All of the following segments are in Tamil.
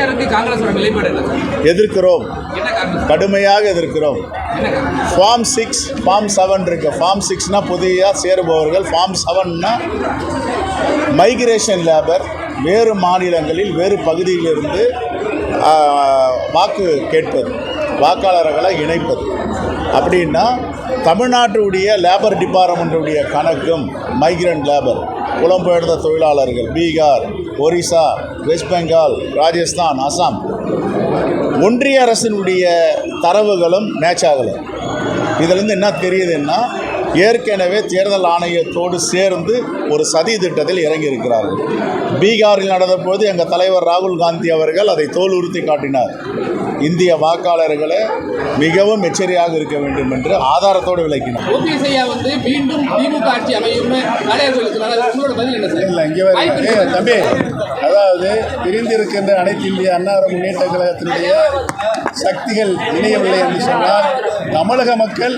எஸ்ஐஆருக்கு காங்கிரஸோட நிலைப்பாடு எதிர்க்கிறோம். கடுமையாக எதிர்க்கிறோம். ஃபார்ம் சிக்ஸ் ஃபார்ம் செவன் இருக்கு. ஃபார்ம் சிக்ஸ்னால் புதிய சேருபவர்கள். ஃபார்ம் செவன்னா மைக்ரேஷன் லேபர் வேறு மாநிலங்களில் வேறு பகுதியிலிருந்து வாக்கு கேட்பது வாக்காளர்களை இணைப்பது. அப்படின்னா தமிழ்நாட்டுடைய லேபர் டிபார்ட்மெண்ட்டுடைய கணக்கும் மைக்ரண்ட் லேபர் புலம்பெயர்ந்த தொழிலாளர்கள் பீகார் ஒரிசா வெஸ்ட் பெங்கால் ராஜஸ்தான் அசாம். ஒன்றிய அரசினுடைய தரவுகளும் மேட்ச் ஆகலை. இதிலிருந்து என்ன தெரியுதுன்னா ஏற்கனவே தேர்தல் ஆணையத்தோடு சேர்ந்து ஒரு சதி திட்டத்தில் இறங்கியிருக்கிறார்கள். பீகாரில் நடந்தபோது எங்கள் தலைவர் ராகுல் காந்தி அவர்கள் அதை தோல் உறுத்தி காட்டினார். இந்திய வாக்காளர்களை மிகவும் எச்சரியாக இருக்க வேண்டும் என்று ஆதாரத்தோடு விளக்கினார். வந்து மீண்டும் திமுக ஆட்சி சார்? இல்லை இங்கே? தம்பி. அதாவது பிரிந்திருக்கின்ற அனைத்து இந்திய அன்னார முன்னேற்ற கழகத்தினுடைய சக்திகள் இணையவில்லை என்று சொன்னால் தமிழக மக்கள்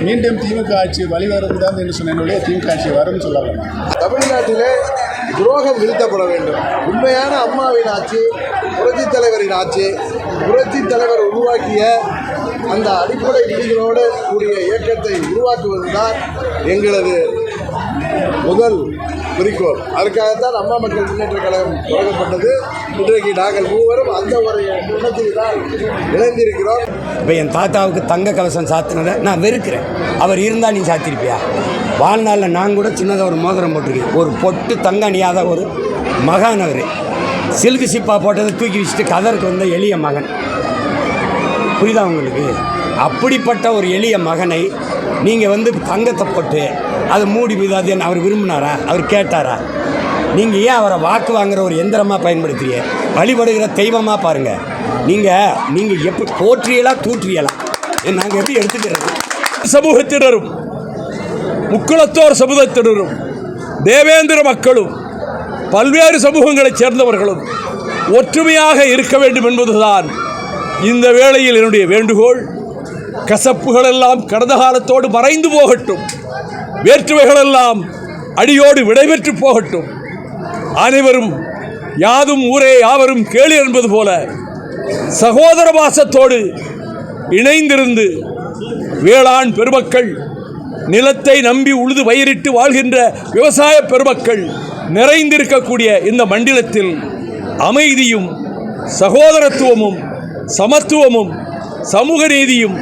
மீண்டும் திமுக ஆட்சி வழிவரும் தான் என்று சொன்ன திமுக ஆட்சி வரும் சொல்லலாம் தமிழ்நாட்டிலே துரோகம் நிறுத்தப்பட வேண்டும். உண்மையான அம்மாவின் ஆட்சி புரட்சி தலைவரின் ஆட்சி புரட்சி தலைவர் உருவாக்கிய அந்த அடிப்படை விதிகளோடு கூடிய இயக்கத்தை உருவாக்குவதுதான் எங்களது முதல் குறிக்கோள். அதுக்காகத்தான் அம்மா மக்கள் முன்னேற்ற கழகம் தொடங்கப்பட்டது. இன்றைக்கு நாங்கள் மூவரும் அந்த ஒரு எண்ணத்தில் தான் இணைந்திருக்கிறோம். இப்போ என் தாத்தாவுக்கு தங்க கவசம் சாத்தினதை நான் வெறுக்கிறேன். அவர் இருந்தால் நீ சாத்திருப்பியா? வாழ்நாளில் நான் கூட சின்னதாக ஒரு மோதிரம் போட்டிருக்கேன். ஒரு பொட்டு தங்க அணியாத ஒரு மகான் அவர். சில்கு சிப்பா போட்டதை தூக்கி வச்சுட்டு கதருக்கு வந்த எளிய மகன். புரியுதா உங்களுக்கு? அப்படிப்பட்ட ஒரு எளிய மகனை நீங்கள் வந்து தங்கத்தை போட்டு அதை மூடி விதாது அவர் விரும்பினாரா? அவர் கேட்டாரா? நீங்கள் ஏன் அவரை வாக்கு வாங்குற ஒரு எந்திரமாக பயன்படுத்துறீங்க? வழிபடுகிற தெய்வமாக பாருங்கள் நீங்கள் நீங்கள் எப்படி போற்றியலாம் தூற்றியலாம் நாங்கள் எப்படி எடுத்துக்கிறது சமூகத்தினரும் முக்குளத்தோர் சமூகத்தினரும் தேவேந்திர மக்களும் பல்வேறு சமூகங்களைச் சேர்ந்தவர்களும் ஒற்றுமையாக இருக்க வேண்டும் என்பதுதான் இந்த வேளையில் என்னுடைய வேண்டுகோள் கசப்புகளெல்லாம் கடந்த காலத்தோடு மறைந்து போகட்டும். வேற்றுமைகளெல்லாம் அடியோடு விடைபெற்று போகட்டும். அனைவரும் யாதும் ஊரே யாவரும் கேளு என்பது போல சகோதர பாசத்தோடு இணைந்திருந்து வேளாண் பெருமக்கள் நிலத்தை நம்பி உழுது பயிரிட்டு வாழ்கின்ற விவசாய பெருமக்கள் நிறைந்திருக்கக்கூடிய இந்த மண்டலத்தில் அமைதியும் சகோதரத்துவமும் சமத்துவமும் சமூக நீதியும்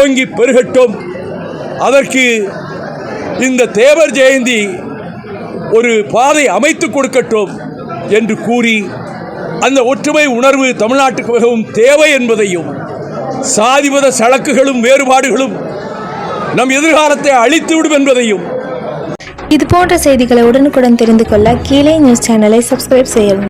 ஓங்கி பெருகட்டும். அதற்கு இந்த தேவர் ஜெயந்தி ஒரு பாதை அமைத்து கொடுக்கட்டும் என்று கூறி அந்த ஒற்றுமை உணர்வு தமிழ்நாட்டுக்கு மிகவும் தேவை என்பதையும் சாதிமத சழக்குகளும் வேறுபாடுகளும் நம் எதிர்காலத்தை அழித்துவிடும் என்பதையும். இது போன்ற செய்திகளை உடனுக்குடன் தெரிந்து கொள்ள கீழே நியூஸ் சேனலை சப்ஸ்கிரைப் செய்யவும்.